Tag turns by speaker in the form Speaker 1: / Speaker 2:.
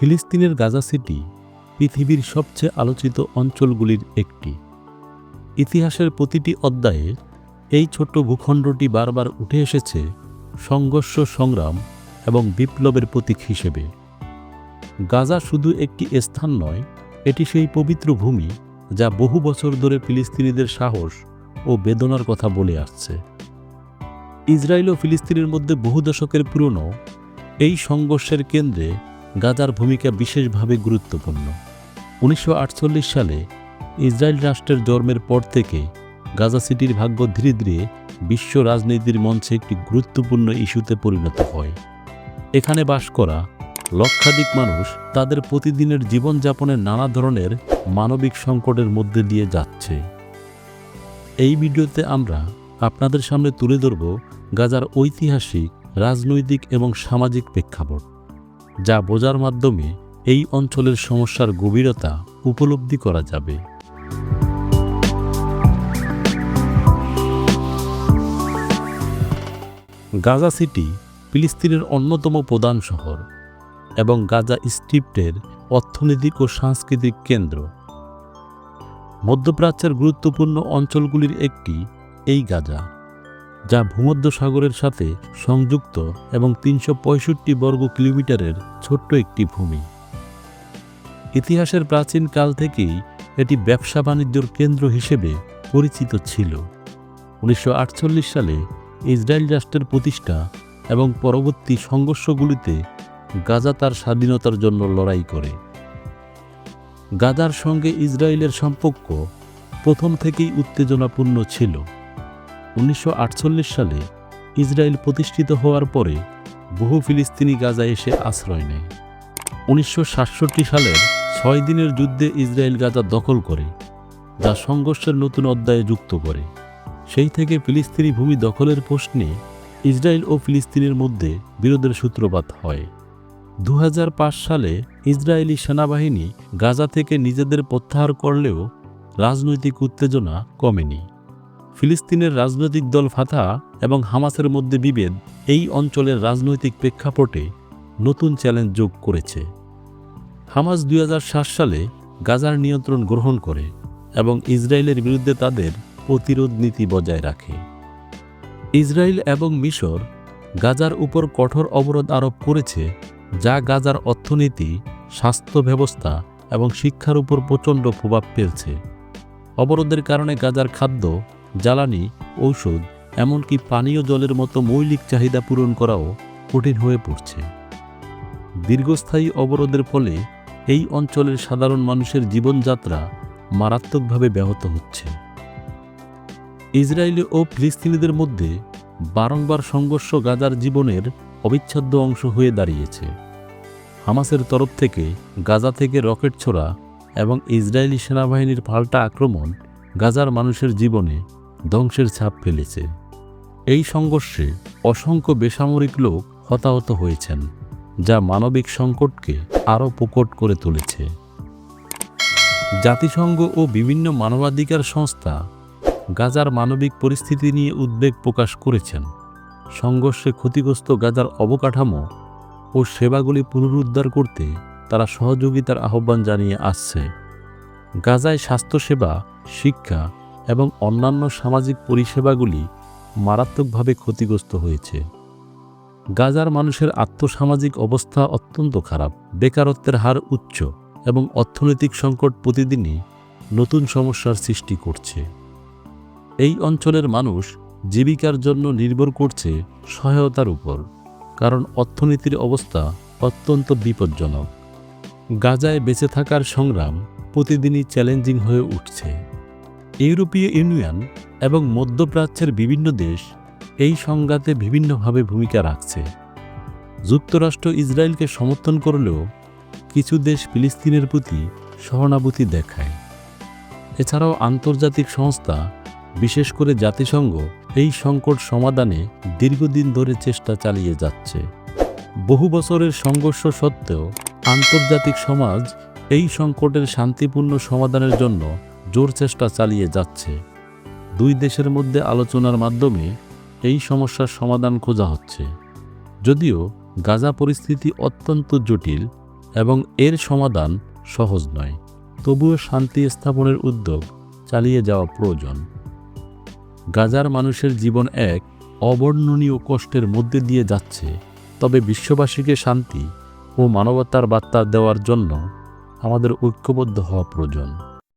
Speaker 1: ফিলিস্তিনের গাজা সিটি পৃথিবীর সবচেয়ে আলোচিত অঞ্চলগুলির একটি। ইতিহাসের প্রতিটি অধ্যায়ে এই ছোট্ট ভূখণ্ডটি বারবার উঠে এসেছে সংঘর্ষ সংগ্রাম এবং বিপ্লবের প্রতীক হিসেবে। গাজা শুধু একটি স্থান নয়, এটি সেই পবিত্র ভূমি যা বহু বছর ধরে ফিলিস্তিনিদের সাহস ও বেদনার কথা বলে আসছে। ইসরায়েল ও ফিলিস্তিনের মধ্যে বহু দশকের পুরনো এই সংঘর্ষের কেন্দ্রে গাজার ভূমিকা বিশেষভাবে গুরুত্বপূর্ণ। উনিশশো আটচল্লিশ সালে ইসরায়েল রাষ্ট্রের জন্মের পর থেকে গাজা সিটির ভাগ্য ধীরে ধীরে বিশ্ব রাজনীতির মঞ্চে একটি গুরুত্বপূর্ণ ইস্যুতে পরিণত হয়। এখানে বাস করা লক্ষাধিক মানুষ তাদের প্রতিদিনের জীবনযাপনের নানা ধরনের মানবিক সংকটের মধ্যে দিয়ে যাচ্ছে। এই ভিডিওতে আমরা আপনাদের সামনে তুলে ধরব গাজার ঐতিহাসিক, রাজনৈতিক এবং সামাজিক প্রেক্ষাপট। যা বোঝার মাধ্যমে এই অঞ্চলের সমস্যার গভীরতা উপলব্ধি করা যাবে। গাজা সিটি ফিলিস্তিনের অন্যতম প্রধান শহর এবং গাজা স্ট্রিপ্টের অর্থনৈতিক ও সাংস্কৃতিক কেন্দ্র। মধ্যপ্রাচ্যের গুরুত্বপূর্ণ অঞ্চলগুলির একটি এই গাজা। যা ভূমধ্যসাগরের সাথে সংযুক্ত এবং তিনশো পঁয়ষট্টি বর্গ কিলোমিটারের ছোট্ট একটি ভূমি। ইতিহাসের প্রাচীন কাল থেকেই এটি ব্যবসা বাণিজ্যর কেন্দ্র হিসেবে পরিচিত ছিল। উনিশশো আটচল্লিশ সালে ইসরায়েল রাষ্ট্রের প্রতিষ্ঠা এবং পরবর্তী সংঘর্ষগুলিতে গাজা তার স্বাধীনতার জন্য লড়াই করে। গাজার সঙ্গে ইসরায়েলের সম্পর্ক প্রথম থেকেই উত্তেজনাপূর্ণ ছিল। উনিশশো আটচল্লিশ সালে ইসরায়েল প্রতিষ্ঠিত হওয়ার পরে বহু ফিলিস্তিনি গাজা এসে আশ্রয় নেয়। উনিশশো সাতষট্টি সালের ছয় দিনের যুদ্ধে ইসরায়েল গাজা দখল করে, যা সংঘর্ষের নতুন অধ্যায়ে যুক্ত করে। সেই থেকে ফিলিস্তিনি ভূমি দখলের প্রশ্নে ইসরায়েল ও ফিলিস্তিনের মধ্যে বিরোধের সূত্রপাত হয়। দু হাজার পাঁচ সালে ইসরায়েলি সেনাবাহিনী গাজা থেকে নিজেদের প্রত্যাহার করলেও রাজনৈতিক উত্তেজনা কমেনি। ফিলিস্তিনের রাজনৈতিক দল ফাতা এবং হামাসের মধ্যে বিভেদ, এই অঞ্চলের রাজনৈতিক প্রেক্ষাপটে নতুন চ্যালেঞ্জ যোগ করেছে। হামাস দুই হাজার সাত সালে গাজার নিয়ন্ত্রণ গ্রহণ করে এবং ইসরায়েলের বিরুদ্ধে তাদের প্রতিরোধ নীতি বজায় রাখে। ইসরায়েল এবং মিশর গাজার উপর কঠোর অবরোধ আরোপ করেছে, যা গাজার অর্থনীতি, স্বাস্থ্য ব্যবস্থা এবং শিক্ষার উপর প্রচণ্ড প্রভাব ফেলছে। অবরোধের কারণে গাজার খাদ্য জ্বালানি, ঔষধ, এমনকি পানীয় জলের মতো মৌলিক চাহিদা পূরণ করাও কঠিন হয়ে পড়ছে। দীর্ঘস্থায়ী অবরোধের ফলে এই অঞ্চলের সাধারণ মানুষের জীবনযাত্রা মারাত্মকভাবে ব্যাহত হচ্ছে। ইসরায়েলি ও ফিলিস্তিনিদের মধ্যে বারংবার সংঘর্ষ গাজার জীবনের অবিচ্ছেদ্য অংশ হয়ে দাঁড়িয়েছে। হামাসের তরফ থেকে গাজা থেকে রকেট ছোড়া এবং ইসরায়েলি সেনাবাহিনীর পাল্টা আক্রমণ গাজার মানুষের জীবনে ধ্বংসের ছাপ ফেলেছে। এই সংঘর্ষে অসংখ্য বেসামরিক লোক হতাহত হয়েছেন, যা মানবিক সংকটকে আরও প্রকট করে তুলেছে। জাতিসংঘ ও বিভিন্ন মানবাধিকার সংস্থা গাজার মানবিক পরিস্থিতি নিয়ে উদ্বেগ প্রকাশ করেছেন। সংঘর্ষে ক্ষতিগ্রস্ত গাজার অবকাঠামো ও সেবাগুলি পুনরুদ্ধার করতে তারা সহযোগিতার আহ্বান জানিয়ে আসছে। গাজায় স্বাস্থ্যসেবা, শিক্ষা এবং অন্যান্য সামাজিক পরিষেবাগুলি মারাত্মকভাবে ক্ষতিগ্রস্ত হয়েছে। গাজার মানুষের আর্থসামাজিক অবস্থা অত্যন্ত খারাপ। বেকারত্বের হার উচ্চ এবং অর্থনৈতিক সংকট প্রতিদিনই নতুন সমস্যার সৃষ্টি করছে। এই অঞ্চলের মানুষ জীবিকার জন্য নির্ভর করছে সহায়তার উপর, কারণ অর্থনীতির অবস্থা অত্যন্ত বিপজ্জনক। গাজায় বেঁচে থাকার সংগ্রাম প্রতিদিনই চ্যালেঞ্জিং হয়ে উঠছে। ইউরোপীয় ইউনিয়ন এবং মধ্যপ্রাচ্যের বিভিন্ন দেশ এই সংঘাতে বিভিন্নভাবে ভূমিকা রাখছে। যুক্তরাষ্ট্র ইসরায়েলকে সমর্থন করলেও কিছু দেশ ফিলিস্তিনের প্রতি সহানুভূতি দেখায়। এছাড়াও আন্তর্জাতিক সংস্থা, বিশেষ করে জাতিসংঘ, এই সংকট সমাধানে দীর্ঘদিন ধরে চেষ্টা চালিয়ে যাচ্ছে। বহু বছরের সংঘর্ষ সত্ত্বেও আন্তর্জাতিক সমাজ এই সংকটের শান্তিপূর্ণ সমাধানের জন্য জোর চেষ্টা চালিয়ে যাচ্ছে। দুই দেশের মধ্যে আলোচনার মাধ্যমে এই সমস্যার সমাধান খোঁজা হচ্ছে। যদিও গাজা পরিস্থিতি অত্যন্ত জটিল এবং এর সমাধান সহজ নয়। তবুও শান্তি স্থাপনের উদ্যোগ চালিয়ে যাওয়া প্রয়োজন। গাজার মানুষের জীবন এক অবর্ণনীয় কষ্টের মধ্যে দিয়ে যাচ্ছে। তবে বিশ্ববাসীকে শান্তি ও মানবতার বার্তা দেওয়ার জন্য আমাদের ঐক্যবদ্ধ হওয়া প্রয়োজন।